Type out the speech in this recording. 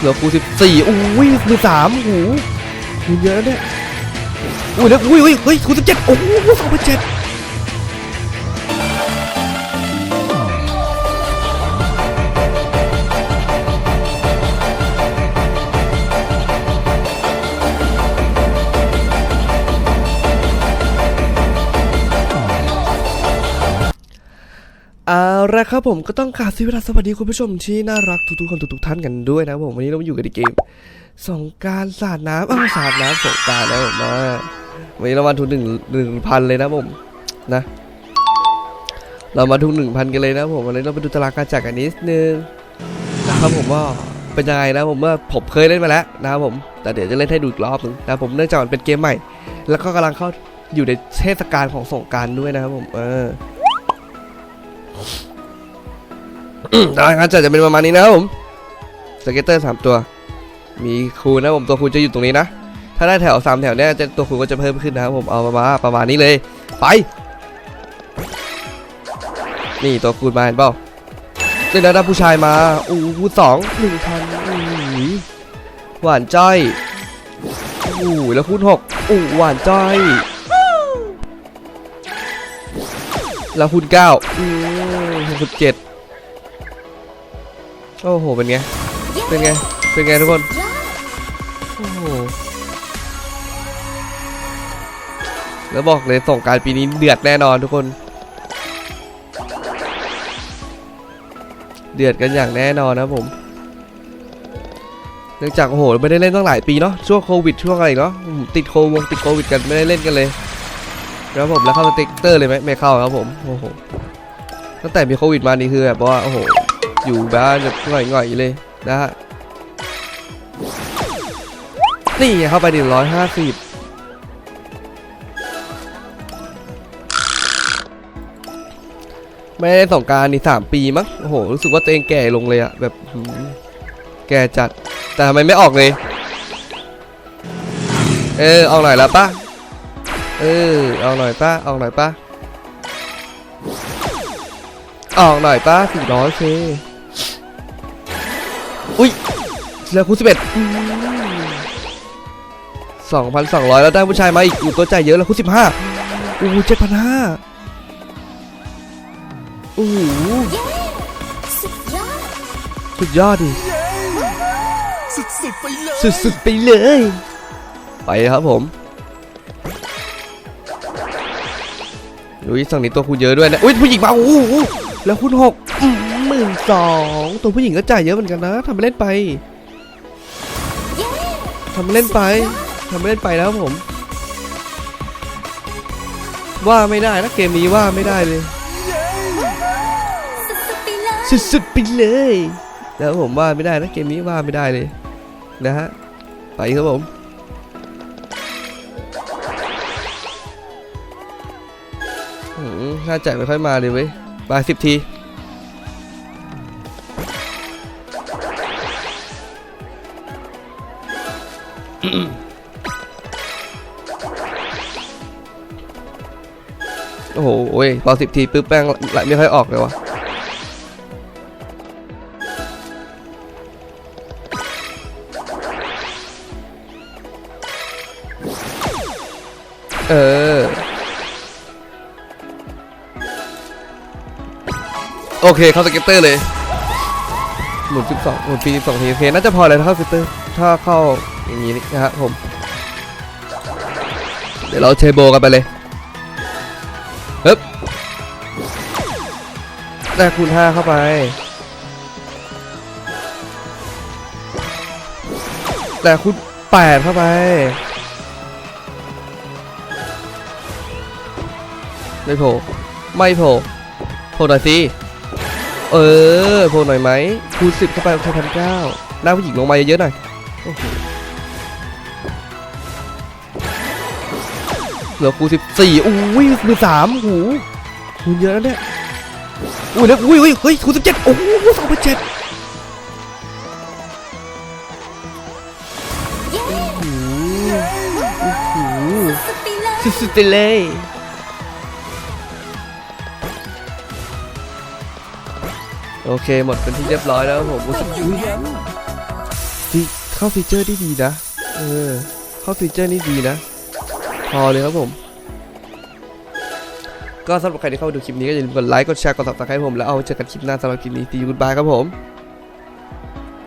เหลือคูสิบสี่อุ้ยมือสามหูคูเยอะนะเนี่ยอุ้ยแล้วอุ้ยอุ้ยเฮ้ยคูสิบเจ็ดโอ้โหสองพันเจ็ด เอาละครับผมก็ต้องกราบสวัสดีสวัสดีคุณผู้ชมที่น่ารักทุกๆคนทุกๆท่านกันด้วยนะผมวันนี้เราอยู่กันในเกมสงการสาดน้ำอ้าวสาดน้ำสงกรารนะผมมาวันนี้เรามาทุนหนึ่งหนึ่งพันเลยนะผมนะ เรามาทุนหนึ่งพันกันเลยนะผมวันนี้เราไปดูตารางการจ่ายกันนิดนึงนะครับผมว่าเป็นยังไงนะผมเมื่อผมเคยเล่นมาแล้วนะครับผม แต่เดี๋ยวจะเล่นให้ดูอีกรอบหนึงนะผมเนื่องจากมันเป็นเกมใหม่ แล้วก็กำลังเข้าอยู่ในเทศกาลของสงการด้วยนะครับผมเออ ตารางการจัดจะเป็นประมาณนี้นะครับผมสเก็ตเตอร์สามตัว มีคูณนะผมตัวคูณจะอยู่ตรงนี้นะ ถ้าได้แถวสามแถวเนี้ยจะตัวคูณก็จะเพิ่มขึ้นนะครับผมเอาประมาณประมาณนี้เลย ไป นี่ตัวคูณมาเห็นเปล่าเล่นแล้วได้ผู้ชายมาอู้หูสองหนึ่งพันหวานจ้อยอู้แล้วคูณหกอู้หวานจ้อยแล้วคูณเก้าอืม หกสิบเจ็ดโอ้โห เป็นไง เป็นไง เป็นไงทุกคน โอ้โห แล้วบอกเลยส่งการปีนี้เดือดแน่นอนทุกคน เดือดกันอย่างแน่นอนนะผม เนื่องจากโอ้โหไม่ได้เล่นตั้งหลายปีเนาะ ช่วงโควิดช่วงอะไรเนาะ ติดโควงติดโควิดกันไม่ได้เล่นกันเลย แล้วผมแล้วเข้าสติ๊กเตอร์เลยไหมไม่เข้าครับผม โอ้โห ตั้งแต่มีโควิดมานี่คือแบบว่าโอ้โหอยู่บ้านแบบหง่อยๆเลยนะฮะนี่เข้าไปหนึ่งร้อยห้าสิบไม่ได้ส่งการนี่สามปีมั้งโอ้โหรู้สึกว่าตัวเองแก่ลงเลยอะแบบแก่จัดแต่ทำไมไม่ออกเลย เออออกหน่อยแล้วปะเออออกหน่อยปะออกหน่อยปะ ออกหน่อยปะสี่ร้อยเค อุ้ยเลือคูณสิบเอ็ดสองพันสองร้อยแล้วได้ผู้ชายมาอีกอูตัวใจเยอะแล้วคูณสิบห้าอู้เจ็ดพันห้าโอ้โหสุดยอดดิสุดๆไปเลยสุดๆไปเลย ไปครับผมลุยสั่งนี้ตัวคุณเยอะด้วยนะ อุ้ยผู้หญิงมาโอ้ แล้วคุณหกหมื่นสองตัวผู้หญิงก็จ่ายเยอะเหมือนกันนะทำไปเล่นไปเย้ทำไปเล่นไปทำไปเล่นไปนะครับผม ว่าไม่ได้นะเกมนี้ว่าไม่ได้เลยสุดๆไปเลยสุดๆไปเลย แล้วผมว่าไม่ได้นะเกมนี้ว่าไม่ได้เลยนะฮะไปครับผมอืมถ้าจ่ายไม่ค่อยมาเลยเว้ย บาสิบที โอ้โหพอสิบทีปุ๊บแป้งไหลไม่ค่อยออกเลยวะเออ โอเคเข้าสเก็ตเตอร์เลยหมุน12หมุนปี12ทีโอเคน่าจะพอเลยถ้าเข้าสเก็ตเตอร์ถ้าเข้าอย่างนี้นะครับผม เดี๋ยวเราเทโบกันไปเลยฮึบแต่คูณ5เข้าไปแต่คูณ8เข้าไปไม่โผล่ไม่โผล่โผล่หน่อยสิ เออโผล่หน่อยไหมคูณสิบเข้าไปโอเคพันเก้าหน้าผู้หญิงลงมาเยอะๆหน่อยโอ้โหเหลือคูณสิบสี่อุ้ยมือสามหูคูณเยอะแล้วเนี่ยอุ้ยแล้วอุ้ยอุ้ยเฮ้ยคูณสิบเจ็ดโอ้โหสองพันเจ็ดเย้โอ้โหสุดๆไปเลย โอเคหมดเป็นที่เรียบร้อยแล้วผมรู้สึกอุ้ยฟีเข้าฟีเจอร์ที่ดีนะ เออ เข้าฟีเจอร์นี่ดีนะ พอเลยครับผม ก็สำหรับใครที่เข้ามาดูคลิปนี้ก็อย่าลืมกดไลค์ กดแชร์ กดติดตามให้ผม แล้วเอาเจอกันคลิปหน้าสำหรับคลิปนี้ตีกุดบายครับผม